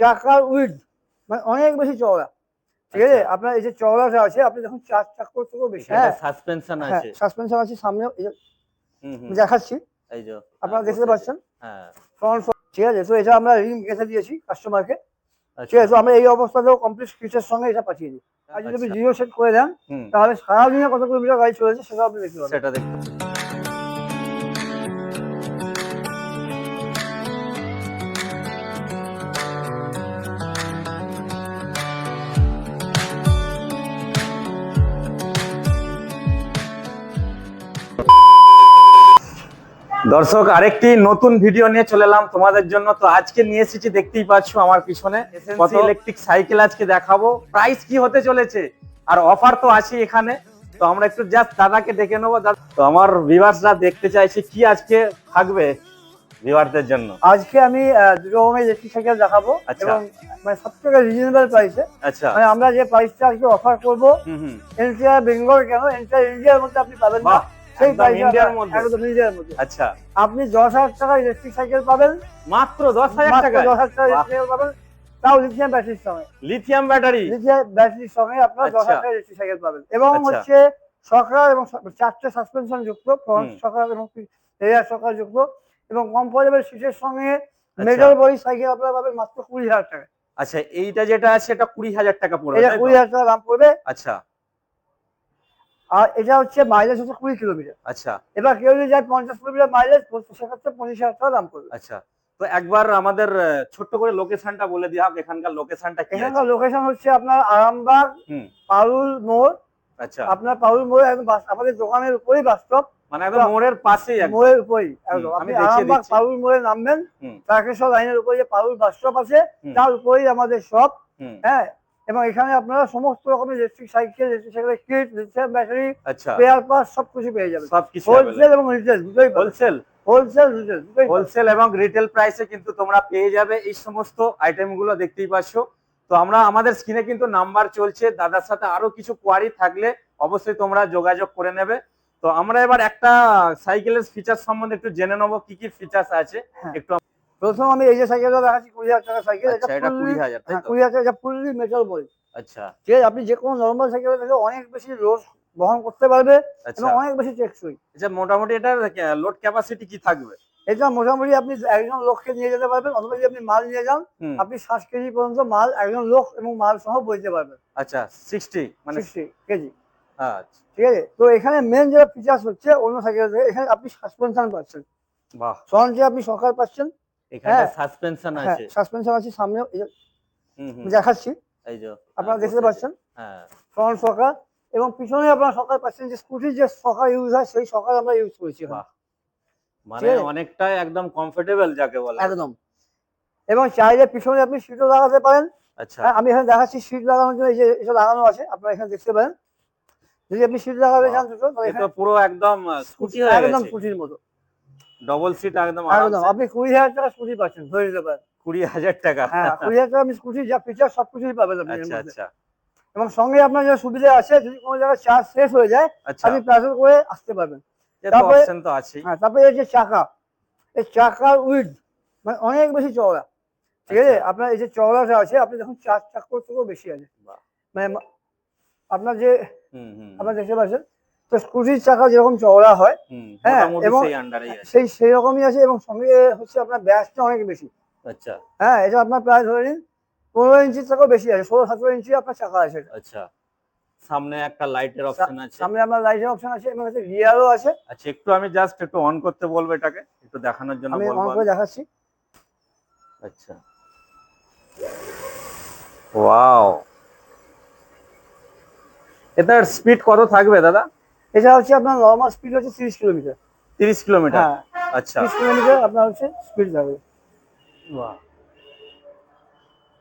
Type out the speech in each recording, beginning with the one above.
চাকার উইড মানে অনেক বেশি চওড়া। ঠিক আছে? আচ্ছা। আপনার এই যে চওড়াটা আছে আপনি দেখুন চার চাকার থেকেও বেশি। হ্যাঁ। সাসপেনশন হ্যাঁ আছে। সাসপেনশন আছে হুম দেখাচ্ছি। এই যে আপনারা হ্যাঁ, দেখতে পাচ্ছেন? হ্যাঁ। ফ্রন্ট ঠিক আছে? তো এটা আমরা রিং গেঁথে দিয়েছি কাস্টমারকে ঠিক আচ্ছা আছে? তো আমরা এই অবস্থাতেও কমপ্লিট ফিচার সঙ্গে এটা পাঠিয়ে দিই। আর যদি আচ্ছা। জিরো সেট করে দেন তাহলে সারাদিনে কত কিলোমিটার গাড়ি চলেছে সেটা আপনি দেখতে পাবেন। সেটা দেখতে দর্শক আরেকটি নতুন ভিডিও নিয়ে চলে এলাম তোমাদের জন্য। তো আজকে নিয়ে এসেছি দেখতেই পাচ্ছ আমার পিছনে কত ইলেকট্রিক সাইকেল আজকে দেখাবো। প্রাইস কি হতে চলেছে? আর অফার তো আছে এখানে। তো আমরা একটু জাস্ট দাদাকে ডেকে নেব। তো আমার ভিউয়ার্সরা দেখতে চাইছি কি আজকে থাকবে ভিউয়ারদের জন্য? আজকে আমি দুটো রকমের ইলেকট্রিক সাইকেল দেখাবো আচ্ছা। এবং মানে সব থেকে রিজনেবল প্রাইসে আচ্ছা। মানে আমরা যে প্রাইসটা আজকে অফার করব হুম বেঙ্গল কেন? এনটিআর ইন্ডিয়ার মধ্যে আপনি পাবেন না। সেই আচ্ছা। আপনি দশ হাজার টাকা ইলেকট্রিক সাইকেল পাবেন। মাত্র দশ হাজার টাকা দশ হাজার টাকা সাইকেল পাবেন। তাও লিথিয়াম ব্যাটারির সঙ্গে। লিথিয়াম ব্যাটারি লিথিয়াম ব্যাটারির সঙ্গে আপনার দশ। হাজার টাকা ইলেকট্রিক সাইকেল পাবেন। এবং আচ্ছা। হচ্ছে সকার এবং চারটে সাসপেনশন যুক্ত ফ্রন্ট। সকার এবং রেয়ার সকার যুক্ত। এবং কমফোর্টেবল সিটের সঙ্গে। মেটাল বডি সাইকেল আপনারা পাবেন মাত্র কুড়ি হাজার টাকা আচ্ছা এইটা যেটা আছে এটা কুড়ি হাজার টাকা পড়বে? কুড়ি হাজার টাকা দাম পড়বে। আচ্ছা। আর এটা হচ্ছে মাইলেজ হচ্ছে কুড়ি কিলোমিটার আচ্ছা। এবার কেউ যদি যায় পঞ্চাশ কিলোমিটার মাইলেজ সেক্ষেত্রে পঁচিশ হাজার টাকা দাম পড়বে আচ্ছা। তো একবার আমাদের ছোট্ট করে লোকেশনটা বলে দিয়া হোক এখানকার লোকেশনটা এখানকার লোকেশন হচ্ছে আপনার আরামবাগ পারুল মোড়। আচ্ছা। আপনার পারুল মোড় একদম আমাদের দোকানের উপরেই বাস স্টপ মানে একদম মোড়ের পাশেই মোড়ের উপরেই আপনি আরামবাগ। পারুল মোড়ে নামবেন। তারকেশ্বর লাইনের উপরে যে পারুল বাস স্টপ আছে তার উপরেই আমাদের শপ হ্যাঁ এবং এখানে আপনারা সমস্ত রকমের electric cycle electric kit lithium battery আচ্ছা। স্পেয়ার পার্টস সব কিছু পেয়ে যাবেন। সব কিছু হোলসেল এবং রিটেল দুটোই হোলসেল হোলসেল রিটেল। হোলসেল এবং রিটেল প্রাইসে কিন্তু তোমরা পেয়ে যাবে এই সমস্ত আইটেমগুলো দেখতেই পাচ্ছ। তো আমরা আমাদের স্ক্রিনে কিন্তু নাম্বার চলছে। দাদার সাথে আরও কিছু কোয়ারি থাকলে অবশ্যই তোমরা যোগাযোগ করে নেবে। তো আমরা এবার একটা সাইকেলের ফিচার সম্বন্ধে একটু জেনে নেব কি কি ফিচার্স আছে? হ্যাঁ। একটু প্রথম আমি এই যে সাইকেলটা দেখাচ্ছি কুড়ি হাজার টাকা সাইকেল আচ্ছা এটা কুড়ি হাজার কুড়ি হাজার টাকা ফুললি মেটাল বডি আচ্ছা। ঠিক আপনি যে কোনো নর্মাল সাইকেল থেকে অনেক বেশি লোড বহন করতে পারবে আচ্ছা। এবং অনেক বেশি টেকসই। আচ্ছা মোটামুটি এটার লোড ক্যাপাসিটি কি থাকবে? এটা মোটামুটি আপনি একজন লোককে নিয়ে যেতে পারবেন অথবা যদি আপনি মাল নিয়ে যান আপনি ষাট কেজি পর্যন্ত মাল একজন লোক এবং মাল সহ বইতে পারবেন। আচ্ছা সিক্সটি মানে সিক্সটি কেজি। আচ্ছা। ঠিক আছে তো এখানে মেন যেটা ফিচার্স হচ্ছে অন্য সাইকেল থেকে এখানে আপনি সাসপেনশন পাচ্ছেন। বাহ। ফ্রন্টে আপনি সকাল পাচ্ছেন এখানে হ্যাঁ। সাসপেনশন হ্যাঁ আছে। সাসপেনশন আছে সামনে দেখাচ্ছি। এই যে আপনারা হ্যাঁ, দেখতে পাচ্ছেন? হ্যাঁ। ফ্রন্ট এবং পিছনে আপনারা সকাল পাচ্ছেন যে স্কুটির যে সকার ইউজ হয় সেই সকাল আমরা ইউজ করেছি মানে অনেকটাই একদম কমফোর্টেবল যাকে বলে। একদম। এবং চাইলে পিছনে আপনি সিটও লাগাতে পারেন। আচ্ছা। আমি এখানে দেখাচ্ছি সিট লাগানোর জন্য এই যে লাগানো আছে আপনারা এখানে দেখতে পারেন। যদি আপনি সিট লাগাতে চান দুটো পুরো একদম স্কুটি একদম স্কুটির মতো। ডবল সিট একদম একদম আপনি কুড়ি হাজার টাকা স্কুটি পাচ্ছেন ধরে নিতে পারেন। কুড়ি হাজার টাকা। হ্যাঁ কুড়ি হাজার টাকা আপনি স্কুটি যা ফিচার সব কিছুই পাবেন আপনি আচ্ছা আচ্ছা। এবং সঙ্গে আপনার যে সুবিধা আছে যদি কোনো জায়গায় চার্জ শেষ হয়ে যায় আচ্ছা। আপনি প্যাসেল করে আসতে পারবেন। তো তারপরে- অপশন তো আছেই। হ্যাঁ তারপরে এই যে চাকা এই চাকার উইড মানে অনেক বেশি চওড়া। ঠিক আছে? আচ্ছা। আপনার এই যে চওড়াটা আছে আপনি দেখুন চার চাকার থেকেও বেশি আছে মানে আপনার যে হুম হুম। আপনারা দেখতে পাচ্ছেন তো স্কুটির চাকা যেরকম চওড়া হয় হুম হ্যাঁ, এবং- সেই আছে। সেই রকমই আছে এবং সঙ্গে হচ্ছে আপনার ব্যাসটা অনেক বেশি। আচ্ছা। হ্যাঁ এটা আপনার প্রায় ধরে নিন পনেরো ইঞ্চির থেকেও বেশি আছে ষোলো সতেরো ইঞ্চি আপনার চাকা আছে আচ্ছা। সামনে একটা লাইটের অপশন আছে। সামনে আপনার লাইটের অপশন আছে এবং হচ্ছে গিয়ারও আছে। আচ্ছা একটু আমি জাস্ট একটু অন করতে বলব এটাকে একটু দেখানোর জন্য আমি অন করে দেখাচ্ছি। আচ্ছা। ওয়াও এটার স্পিড কত থাকবে দাদা? এটা হচ্ছে আপনার নর্মাল স্পিড হচ্ছে তিরিশ কিলোমিটার। তিরিশ কিলোমিটার? হ্যাঁ। আচ্ছা। তিরিশ কিলোমিটার আপনার হচ্ছে স্পিড যাবে। বাহ।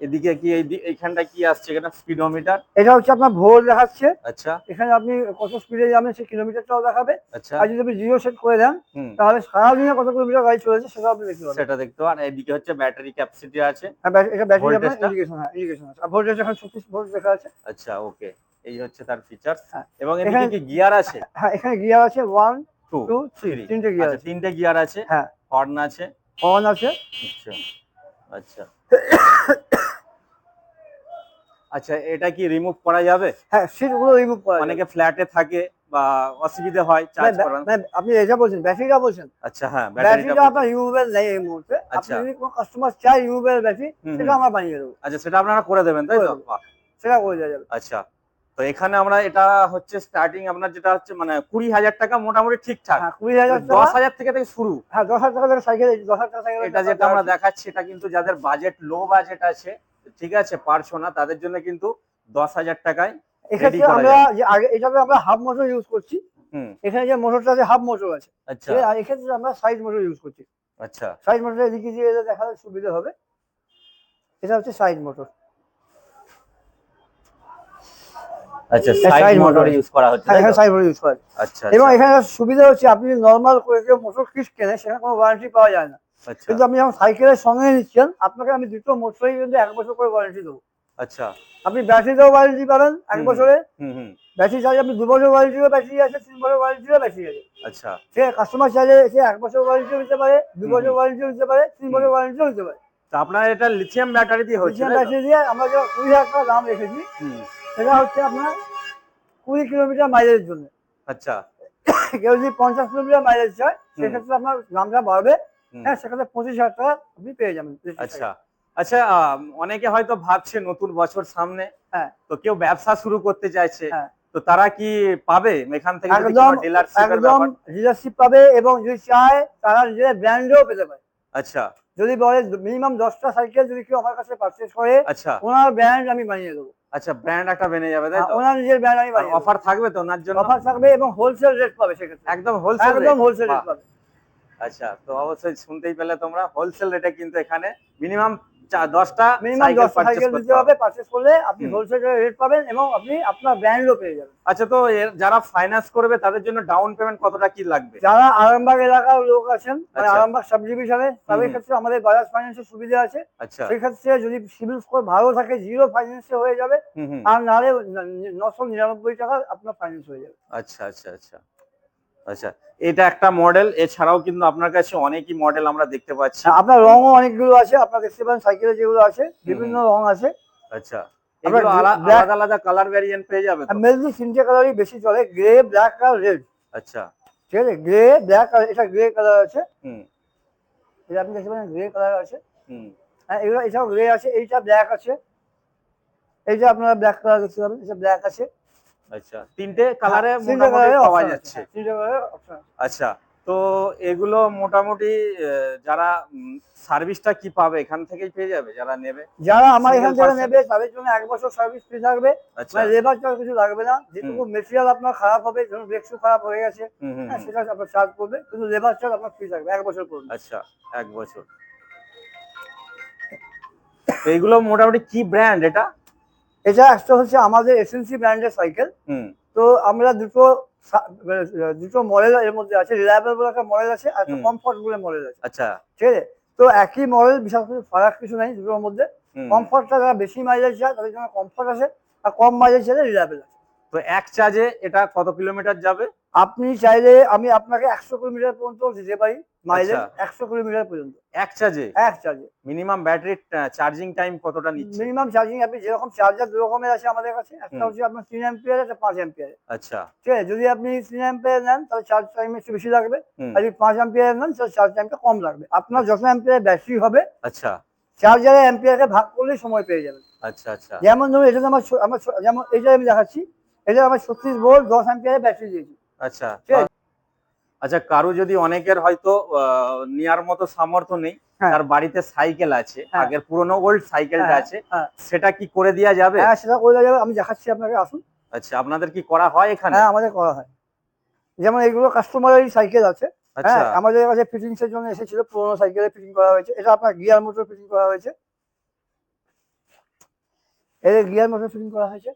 এদিকে কি এইখানটা কি আসছে এখানে স্পিডোমিটার এটা হচ্ছে আপনার ভোর দেখাচ্ছে। আচ্ছা। এখানে আপনি কত স্পিডে যাবেন সেই কিলোমিটারটাও দেখাবে। আচ্ছা। আর যদি আপনি জিরো সেট করে দেন তাহলে সারাদিনে কত কিলোমিটার গাড়ি চলেছে সেটা আপনি দেখতে পাবেন। সেটা দেখতে পান এদিকে হচ্ছে ব্যাটারি ক্যাপাসিটি আছে। ব্যাট- এটা ব্যাটারি আপনার ইন্ডিকেশন হ্যাঁ ইন্ডিকেশন আছে। আর ভোল্টেজ এখন ছত্রিশ ভোল্ট লেখা আছে। আচ্ছা ওকে এই হচ্ছে তার ফিচার্স হ্যাঁ। এবং এখানে- কি গিয়ার আছে? হ্যাঁ এখানে গিয়ার আছে ওয়ান টু টু থ্রি তিনটে গিয়ার আচ্ছা আছে। তিনটে গিয়ার আছে। হ্যাঁ। হর্ন আছে। হর্ন আছে। আচ্ছা আচ্ছা। আচ্ছা এটা কি রিমুভ করা যাবে? হ্যাঁ সিটগুলো রিমুভ করা। অনেকে ফ্ল্যাটে থাকে বা অসুবিধে হয় চার্জ করান আপনি এটা বলছেন ব্যাটারিটা বলছেন। আচ্ছা হ্যাঁ ব্যাটারিটা আপনার রিমুভেবল নেই এই মুহূর্তে। আপনি আচ্ছা। যদি কোনো কাস্টমার চাই রিমুভেবল ব্যাটারি সেটা। আমরা বানিয়ে দেবো। আচ্ছা সেটা আপনারা করে দেবেন তাই তো? সেটা করে দেওয়া যাবে। আচ্ছা। তো এখানে আমরা এটা হচ্ছে স্টার্টিং আপনার যেটা হচ্ছে মানে কুড়ি হাজার টাকা মোটামুটি ঠিকঠাক। হ্যাঁ কুড়ি হাজার দশ হাজার থেকে থেকে শুরু। হ্যাঁ দশ হাজার টাকা সাইকেল দশ হাজার টাকা এটা যেটা আমরা দেখাচ্ছি এটা কিন্তু যাদের বাজেট লো বাজেট আছে ঠিক আছে পারছ না তাদের জন্য কিন্তু দশ হাজার টাকায় এক্ষেত্রে আমরা যে আগে এটাতে আমরা হাফ মোটর ইউজ করছি। হুম। এখানে যে মোটরটা আছে হাফ মোটর আছে। আচ্ছা। এক্ষেত্রে আমরা সাইড মোটর ইউজ করছি। আচ্ছা। সাইড মোটর এদিকে দিয়ে দেখালে সুবিধা হবে। এটা হচ্ছে সাইড মোটর আচ্ছা সাইড মোটর ইউজ করা হচ্ছে হ্যাঁ এখানে সাইড মোটর ইউজ করা আচ্ছা এবং এখানে সুবিধা হচ্ছে আপনি নর্মাল করে কেউ মোটর কিট কেনে সেখানে কোনো ওয়ারেন্টি পাওয়া যায় না। আচ্ছা। কিন্তু আপনি যখন সাইকেলের সঙ্গে নিচ্ছেন আপনাকে আমি দুটো মোটরই কিন্তু এক বছর করে ওয়ারেন্টি দেবো। আচ্ছা। আপনি ব্যাটারিতেও ওয়ারেন্টি পাবেন এক বছরে। হুম হুম। ব্যাটারি চার্জ আপনি দু বছর ওয়ারেন্টিও ব্যাটারি আছে তিন বছর ওয়ারেন্টিও ব্যাটারি আছে। আচ্ছা। সে কাস্টমার চাইলে সে এক বছর ওয়ারেন্টিও নিতে পারে দু বছর। ওয়ারেন্টিও নিতে পারে তিন বছর ওয়ারেন্টিও নিতে পারে। তো আপনার এটা লিথিয়াম ব্যাটারি দিয়ে হচ্ছে লিথিয়াম ব্যাটারি দিয়ে আমরা যে কুড়ি হাজার টাকা দাম রেখেছি হুম। সেটা হচ্ছে আপনার কুড়ি কিলোমিটার মাইলেজের জন্য। আচ্ছা। কেউ যদি পঞ্চাশ কিলোমিটার মাইলেজ চায় সেক্ষেত্রে আপনার দামটা বাড়বে। হ্যাঁ সেক্ষেত্রে পঁচিশ হাজার টাকা আপনি পেয়ে যাবেন। আচ্ছা। আচ্ছা অনেকে হয়তো ভাবছে নতুন বছর সামনে। হ্যাঁ। তো কেউ ব্যবসা শুরু করতে চাইছে। হ্যাঁ। তো তারা কি পাবে? এখান থেকে একদম ডিলারশিপ পাবে এবং যদি চায় তারা নিজের ব্র্যান্ডেও পেতে পারে। আচ্ছা। যদি বলে মিনিমাম দশটা সাইকেল যদি কেউ আমার কাছে পারচেস করে আচ্ছা। ওনার ব্র্যান্ড আমি বানিয়ে দেবো। আচ্ছা ব্র্যান্ড একটা বেনে যাবে তাই তো? ওনার নিজের ব্র্যান্ড আমি বানিয়ে অফার থাকবে তো ওনার জন্য? অফার থাকবে এবং হোলসেল রেট পাবে সেক্ষেত্রে। একদম হোলসেল একদম হোলসেল রেট পাবে। আচ্ছা তো অবশ্যই শুনতেই পেলে তোমরা। হোলসেল রেটে কিন্তু এখানে মিনিমাম দশটা মিনিমাম দশটা সাইকেল দিতে হবে পারচেস করলে আপনি হোলসেল রেট পাবেন এবং আপনি আপনার ব্র্যান্ডও পেয়ে যাবেন। আচ্ছা তো এর যারা ফাইন্যান্স করবে তাদের জন্য ডাউন পেমেন্ট কতটা কি লাগবে? যারা আরামবাগ এলাকার লোক আছেন মানে আচ্ছা। আরামবাগ সাব ডিভিশনে তাদের ক্ষেত্রে আমাদের বাজাজ ফাইন্যান্সের সুবিধা আছে। আচ্ছা। সেই ক্ষেত্রে যদি সিভিল স্কোর ভালো থাকে জিরো ফাইন্যান্সে হয়ে যাবে। আর নাহলে নশো নিরানব্বই টাকা আপনার ফাইন্যান্স হয়ে যাবে। আচ্ছা আচ্ছা আচ্ছা। আচ্ছা এটা একটা মডেল এছাড়াও কিন্তু আপনার কাছে অনেকই মডেল আমরা দেখতে পাচ্ছি। হ্যাঁ, আপনার রঙও অনেকগুলো আছে আপনার দেখতে পারেন সাইকেলে যেগুলো আছে বিভিন্ন রং আছে। আচ্ছা আলাদা আলাদা কালার ভ্যারিয়েন্ট পেয়ে যাবে তো? মেনলি তিনটে কালারই বেশি চলে গ্রে ব্ল্যাক আর রেড আচ্ছা। ঠিক আছে গ্রে ব্ল্যাক আর এটা গ্রে কালার আছে। হুম। এটা আপনি দেখতে পারেন গ্রে কালার আছে। হুম। হ্যাঁ এগুলো এটাও গ্রে আছে এইটা ব্ল্যাক আছে। এইটা আপনারা ব্ল্যাক কালার দেখতে পাবেন এটা ব্ল্যাক আছে। আচ্ছা তিনটে কালারে হ্যাঁ, মোটামুটি পাওয়া যাচ্ছে। হ্যাঁ, আচ্ছা তো এগুলো মোটামুটি যারা সার্ভিসটা কি পাবে এখান থেকেই পেয়ে যাবে যারা নেবে? যারা আমার এখান থেকে নেবে তাদের জন্য এক বছর সার্ভিস ফ্রি থাকবে। আচ্ছা। মানে লেবার চার্জ কিছু লাগবে না। যেটুকু মেটেরিয়াল আপনার খারাপ হবে ধরুন ব্রেক খারাপ হয়ে গেছে হ্যাঁ। সেটা আপনার চার্জ করবে কিন্তু লেবার চার্জ আপনার ফ্রি থাকবে এক বছর করবে আচ্ছা এক বছর। তো এগুলো মোটামুটি কি ব্র্যান্ড এটা? এটা একটা হচ্ছে আমাদের এসএনসি ব্র্যান্ডের সাইকেল তো আমরা দুটো দুটো মডেল এর মধ্যে আছে রিলায়েবল বলে একটা মডেল আছে আর একটা কমফর্ট বলে মডেল আছে। আচ্ছা। ঠিক আছে? তো একই মডেল বিশেষ করে ফারাক কিছু নেই দুটোর মধ্যে। কমফর্টটা যারা বেশি মাইলেজ চায় তাদের জন্য কমফর্ট আছে আর কম মাইলেজ চাইলে রিলায়েবল আছে। তো এক চার্জে এটা কত কিলোমিটার যাবে? আপনি চাইলে আমি আপনাকে একশো কিলোমিটার পর্যন্ত দিতে পারি। মাইলেজ আচ্ছা। একশো কিলোমিটার পর্যন্ত। এক চার্জে এক চার্জে মিনিমাম ব্যাটারি চার্জিং টাইম কতটা নিচ্ছে? মিনিমাম চার্জিং আপনি যেরকম চার্জার দু রকমের আছে আমাদের কাছে একটা হচ্ছে আপনার তিন অ্যাম্পিয়ার একটা পাঁচ অ্যাম্পিয়ার আচ্ছা। ঠিক আছে যদি আপনি তিন অ্যাম্পিয়ার নেন তাহলে চার্জ টাইম একটু বেশি লাগবে। আর যদি পাঁচ অ্যাম্পিয়ার নেন তাহলে চার্জ টাইমটা কম লাগবে। আপনার যত অ্যাম্পিয়ার ব্যাটারি হবে আচ্ছা। চার্জারে অ্যাম্পিয়ারকে ভাগ করলেই সময় পেয়ে যাবেন। আচ্ছা আচ্ছা। যেমন ধরুন এটা আমার আমার যেমন এটা আমি দেখাচ্ছি এটা আমার ছত্রিশ ভোল্ট দশ অ্যাম্পিয়ারের ব্যাটারি দিয়েছি। আচ্ছা। ঠিক আছে। আচ্ছা কারও যদি অনেকের হয়তো নেয়ার মতো সামর্থ্য নেই হ্যাঁ। তার বাড়িতে সাইকেল আছে হ্যাঁ। আগের পুরনো ওল্ড সাইকেলটা হ্যাঁ, আছে। সেটা কি করে দেওয়া যাবে? হ্যাঁ সেটা করে দেওয়া যাবে আমি দেখাচ্ছি আপনাকে আসুন। আচ্ছা আপনাদের কি করা হয় এখানে? হ্যাঁ আমাদের করা হয়। যেমন এগুলো কাস্টমারেরই সাইকেল আছে আচ্ছা। হ্যাঁ আমাদের কাছে ফিটিংস এর জন্য এসেছিল পুরোনো সাইকেলে ফিটিং করা হয়েছে এটা আপনার গিয়ার মোটর ফিটিং করা হয়েছে। এর গিয়ার মোটর ফিটিং করা হয়েছে।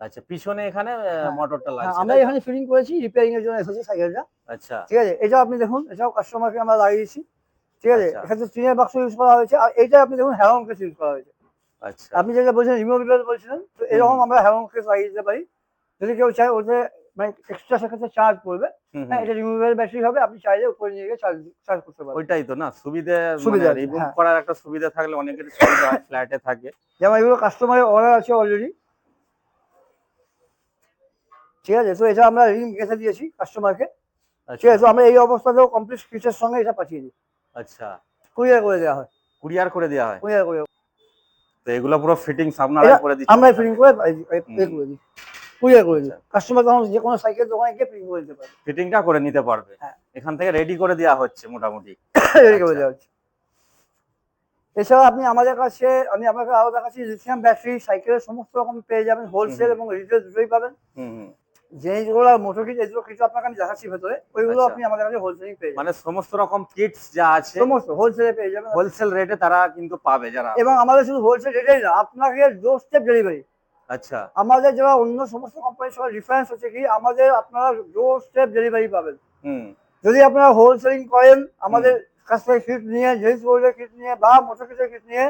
আচ্ছা পিছনে এখানে হ্যাঁ। মোটরটা হ্যাঁ, লাগছে আমরা এখানে ফিটিং করেছি রিপেয়ারিং এর জন্য এসেছে সাইকেলটা আচ্ছা। ঠিক আছে এটা আপনি দেখুন এটাও কাস্টমারকে আমরা লাগিয়েছি ঠিক আছে আচ্ছা। এখানে টিনের বাক্স ইউজ করা হয়েছে আর এটা আপনি দেখুন হ্যারন কেস ইউজ করা হয়েছে। আচ্ছা। আপনি যেটা বলছেন রিমুভেবল বলছিলেন তো এরকম আমরা হ্যারন কেস লাগিয়ে দিতে পারি। যদি কেউ চায় ওতে মানে এক্সট্রা সেক্ষেত্রে চার্জ পড়বে হ্যাঁ এটা রিমুভেবল ব্যাটারি হবে আপনি চাইলে উপরে নিয়ে গিয়ে চার্জ চার্জ করতে পারবেন। ওইটাই তো না সুবিধে সুবিধা আছে, রিমুভ হ্যাঁ। করার একটা সুবিধা থাকলে অনেকের সুবিধা ফ্ল্যাটে থাকে। যেমন এগুলো কাস্টমারের অর্ডার আছে অলরেডি ঠিক আছে তো এটা আমরা রিং গেঁথে দিয়েছি কাস্টমারকে ঠিক আচ্ছা আছে তো আমরা এই অবস্থাতেও কমপ্লিট ফিচার সঙ্গে এটা পাঠিয়ে দিই। আচ্ছা। কুরিয়ার করে দেওয়া হয়। কুরিয়ার করে দেওয়া হয়? কুরিয়ার করে তো এগুলো পুরো ফিটিংস আপনারা করে দিচ্ছেন আমরা ফিটিং করে। করে দিই। কুরিয়ার করে দিই। আচ্ছা। কাস্টমার তখন যে কোনো সাইকেল দোকানে গিয়ে ফিটিং করে দিতে পারে ফিটিংটা করে নিতে পারবে। হ্যাঁ। এখান থেকে রেডি করে দেওয়া হচ্ছে মোটামুটি। রেডি করে আচ্ছা। দেওয়া হচ্ছে। এছাড়া আপনি আমাদের কাছে আমি আপনাকে আরও দেখাচ্ছি লিথিয়াম ব্যাটারি সাইকেলের সমস্ত রকম পেয়ে যাবেন। হোলসেল এবং রিটেল দুটোই পাবেন। জিনিসগুলো মোটর কিট এগুলো কিছু আপনাকে আমি দেখাচ্ছি ভেতরে ওইগুলো আচ্ছা। আপনি আমাদের কাছে হোলসেলিং পেয়ে মানে সমস্ত রকম কিটস যা আছে সমস্ত হোলসেলে পেয়ে যাবেন। হোলসেল রেটে তারা কিন্তু পাবে যারা। এবং আমাদের শুধু হোলসেল রেটেই না আপনাকে ডোর স্টেপ ডেলিভারি আচ্ছা। আমাদের যারা অন্য সমস্ত কোম্পানির সঙ্গে ডিফারেন্স হচ্ছে কি আমাদের আপনারা ডোর স্টেপ ডেলিভারি পাবেন। হুম। যদি আপনারা হোলসেলিং করেন আমাদের কাছ থেকে কিট নিয়ে জেন্টস বোর্ডের কিট নিয়ে বা মোটর কিটের কিট নিয়ে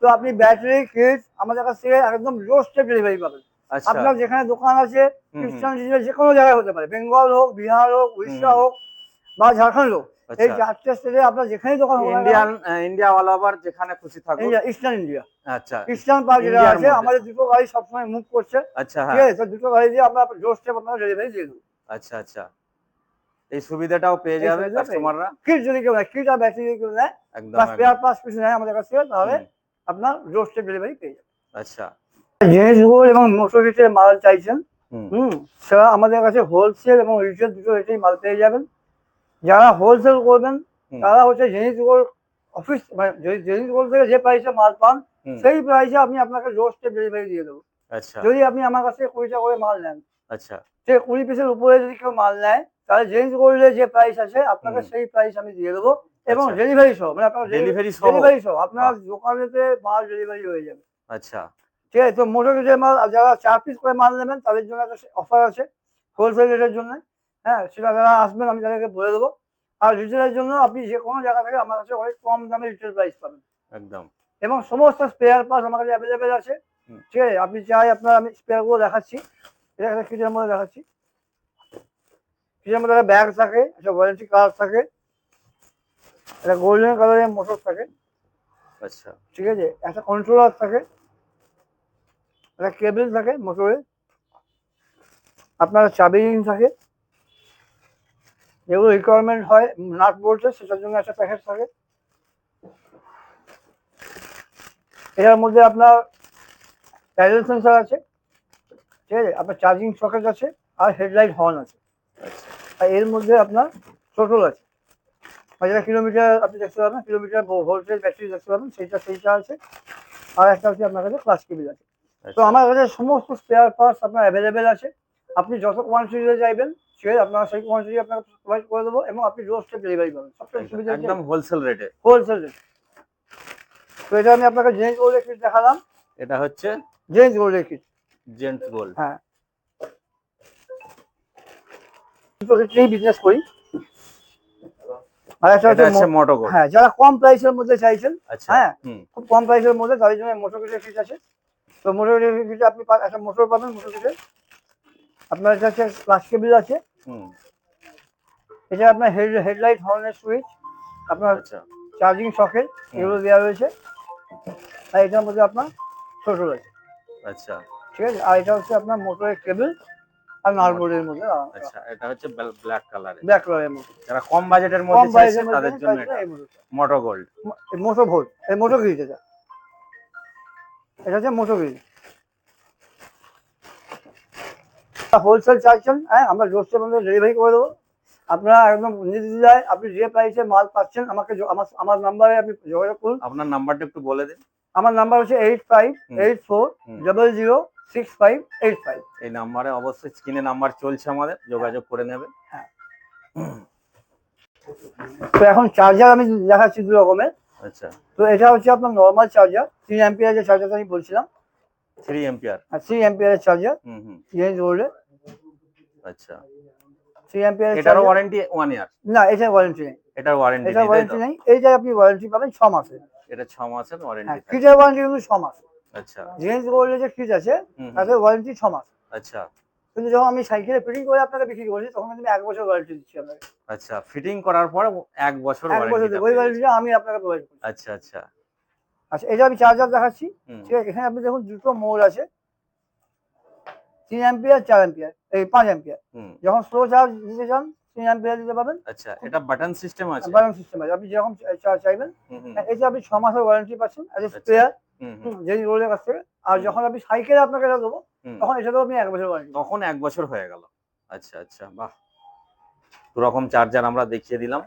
তো আপনি ব্যাটারি কিট আমাদের কাছ থেকে একদম ডোর স্টেপ ডেলিভারি পাবেন। আপনার যেখানে দোকান আছে খ্রিস্টান যে কোনো জায়গায় হতে পারে। বেঙ্গল হোক বিহার হোক উড়িষ্যা হোক বা ঝাড়খণ্ড হোক এই আচ্ছা। চারটে স্টেটে আপনার যেখানেই দোকান ইন্ডিয়ান ইন্ডিয়া অল ওভার যেখানে খুশি থাকুক। ইস্টার্ন ইন্ডিয়া আচ্ছা। ইস্টার্ন পার্ক যেটা আছে আমাদের দুটো গাড়ি সবসময় মুভ করছে। আচ্ছা ঠিক হ্যাঁ আছে তো দুটো গাড়ি দিয়ে আমরা ডোর স্টেপ আপনার ডেলিভারি দিয়ে দেবো। আচ্ছা আচ্ছা। এই সুবিধাটাও পেয়ে যাবে কাস্টমাররা কিট যদি কেউ নেয় কিট আর ব্যাটারি যদি কেউ নেয় একদম। স্পেয়ার পার্টস কিছু নেয় আমাদের কাছ তাহলে আপনার ডোর স্টেপ ডেলিভারি পেয়ে যাবে। আচ্ছা। জিনিসগুলো এবং মোটর কিটের মাল চাইছেন হুম। সেটা আমাদের কাছে হোলসেল এবং রিটেল দুটো রেটেই মাল পেয়ে যাবেন। যারা হোলসেল করবেন তারা হচ্ছে জিনিসগুলোর অফিস মানে জিনিসগুলো থেকে যে প্রাইসে মাল পান সেই প্রাইসে আমি আপনাকে স্টেপ ডেলিভারি দিয়ে দেবো। আচ্ছা। যদি আপনি আমার কাছ থেকে কুড়ি টাকা করে মাল নেন আচ্ছা। সে কুড়ি পিসের উপরে যদি কেউ মাল নেয় তাহলে জেন্স গোল্ডে যে প্রাইস আছে আপনাকে সেই প্রাইস আমি দিয়ে দেবো এবং আচ্ছা। ডেলিভারি সহ মানে আপনার ডেলিভারি সহ। ডেলিভারি সহ আপনার দোকানেতে মাল ডেলিভারি হয়ে যাবে। আচ্ছা। ঠিক আছে তো মোটর যে মাল যারা চার পিস করে মাল নেবেন তাদের জন্য একটা অফার আছে হোলসেল রেটের জন্য। হ্যাঁ সেটা যারা আসবেন আমি তাদেরকে বলে দেবো। আর রিটেলের জন্য আপনি যে কোনো জায়গা থেকে আমার কাছে অনেক কম দামে রিটেল প্রাইস পাবেন। একদম। এবং সমস্ত স্পেয়ার পার্টস আমার কাছে অ্যাভেলেবেল আছে। ঠিক আছে আপনি চাই আপনার আমি স্পেয়ারগুলো দেখাচ্ছি। এটা একটা কিচের মধ্যে দেখাচ্ছি। কিচের মধ্যে একটা ব্যাগ থাকে একটা ওয়ারেন্টি কার্ড থাকে। একটা গোল্ডেন কালারের মোটর থাকে। আচ্ছা। ঠিক আছে একটা কন্ট্রোলার থাকে। একটা কেবল থাকে, মোটরে। আপনার চাবি থাকে, যেগুলো রিকোয়ারমেন্ট হয়, নাট বলতে সেটার জন্য একটা প্যাকেট থাকে। এটার মধ্যে আপনার প্যারেল সেন্সার আছে, ঠিক আছে? আপনার চার্জিং সকেট আছে, আর হেডলাইট হর্ন আছে। আর এর মধ্যে আপনার টোটাল আছে। যেটা কিলোমিটার আপনি দেখতে পাবেন কিলোমিটার ভোল্টেজ ব্যাটারি দেখতে পাবেন, সেইটা সেইটা আছে। আর একটা হচ্ছে আপনার কাছে ক্লাস কেবিল আছে। তো আচ্ছা। আমার কাছে সমস্ত স্পেয়ার পার্টস আপনার অ্যাভেলেবেল আছে। আপনি যত কোয়ান্টিটিতে চাইবেন সে আপনার সেই কোয়ান্টিটি আপনাকে প্রোভাইড করে দেবো এবং আপনি রোজ স্টেপ ডেলিভারি পাবেন। সবথেকে সুবিধা একদম হোলসেল রেটে হোলসেল রেট তো এটা আমি আপনাকে জেন্টস গোল্ডের কিট দেখালাম। এটা হচ্ছে জেন্স গোল্ডের কিট জেন্টস গোল্ড হ্যাঁ। বিজনেস করি। গোল্ড হ্যাঁ যারা কম প্রাইসের মধ্যে চাইছেন আচ্ছা হ্যাঁ। খুব কম প্রাইসের মধ্যে তাদের জন্য মোটর আছে। তো মোটর কিটে আপনি একটা মোটর পাবেন মোটর কিটে আপনার কাছে ক্লাস কেবিল আছে। হুম। এটা আপনার হেড হেডলাইট হর্নের সুইচ আপনার আচ্ছা। চার্জিং সকেট এগুলো দেওয়া রয়েছে। আর এটার মধ্যে আপনার টোটাল আছে। আচ্ছা। ঠিক আছে? আর এটা হচ্ছে আপনার মোটরের কেবল আর নারবোর্ডের মধ্যে। আচ্ছা। এটা হচ্ছে ব্ল্যাক কালারে ব্ল্যাক কালারের মধ্যে। যারা কম বাজেটের মধ্যে চাইছে তাদের জন্য এটা। মোটো গোল্ড মোটো ভোল্ট এই মোটো গ্রিজ এটা। এটা হচ্ছে মোটো গ্রিজ হোলসেল চাইছেন হ্যাঁ আমরা জোরসে মধ্যে ডেলিভারি করে দেবো। আপনারা একদম নির্দ্বিধায় আপনি যে প্রাইসে মাল পাচ্ছেন আমাকে আমার আমার নাম্বারে আপনি যোগাযোগ করুন। আপনার নাম্বারটা একটু বলে দিন। আমার নাম্বার হচ্ছে eight five eight four. Double zero six five eight five এই নাম্বারে অবশ্যই স্ক্রিনে নাম্বার চলছে আমাদের যোগাযোগ করে নেবে তো এখন চার্জার আমি দেখাচ্ছি দু রকমের। আচ্ছা। তো এটা হচ্ছে আপনার নর্মাল চার্জার থ্রি অ্যাম্পিয়ার যে চার্জারটা আমি বলছিলাম। থ্রি এম্পিয়ার আর থ্রি অ্যাম্পিয়ারের চার্জার হুম হুম। চেঞ্জ করলে আচ্ছা। থ্রি এটারও ওয়ারেন্টি ওয়ান ইয়ার না এটা ওয়ারেন্টি নেই। এটার ওয়ারেন্টি এটা ওয়ারেন্টি? নেই। এইটা আপনি ওয়ারেন্টি পাবেন ছ মাসের। এটা ছ মাসের হ্যাঁ ওয়ারেন্টি কিটের ওয়ারেন্টি কিন্তু ছ মাস। আচ্ছা। চেঞ্জ করলে যে কিট আছে হুম, ওয়ারেন্টি ছ মাস। আচ্ছা। কিন্তু যখন আমি সাইকেলে ফিটিং করে আপনাকে বিক্রি করছি তখন কিন্তু এক বছর ওয়ারেন্টি দিচ্ছি আপনাকে। আচ্ছা ফিটিং করার পর এক বছর এক বছর ওই ওয়ারেন্টিটা আমি আপনাকে প্রোভাইড করছি। আচ্ছা আচ্ছা। আচ্ছা এটা আমি চার্জার দেখাচ্ছি ঠিক আছে এখানে আপনি দেখুন দুটো মোড আছে। তিন অ্যাম্পিয়ার চার অ্যাম্পিয়ার এই পাঁচ অ্যাম্পিয়ার যখন স্লো চার্জ দিতে চান তিন অ্যাম্পিয়ার দিতে পারবেন। আচ্ছা এটা বাটন সিস্টেম আছে? বাটন সিস্টেম আছে। আপনি যেরকম চার্জ চাইবেন। এতে আপনি ছ মাসের ওয়ারেন্টি পাচ্ছেন এ আচ্ছা। স্পেয়ার যেই রোলের কাছ থেকে আর যখন আমি সাইকেলে আপনাকে এটা দেবো তখন তখন তো আপনি এক বছর ওয়ারেন্টি তখন এক বছর হয়ে গেল। আচ্ছা আচ্ছা বাহ। দুরকম চার্জার আমরা দেখিয়ে দিলাম।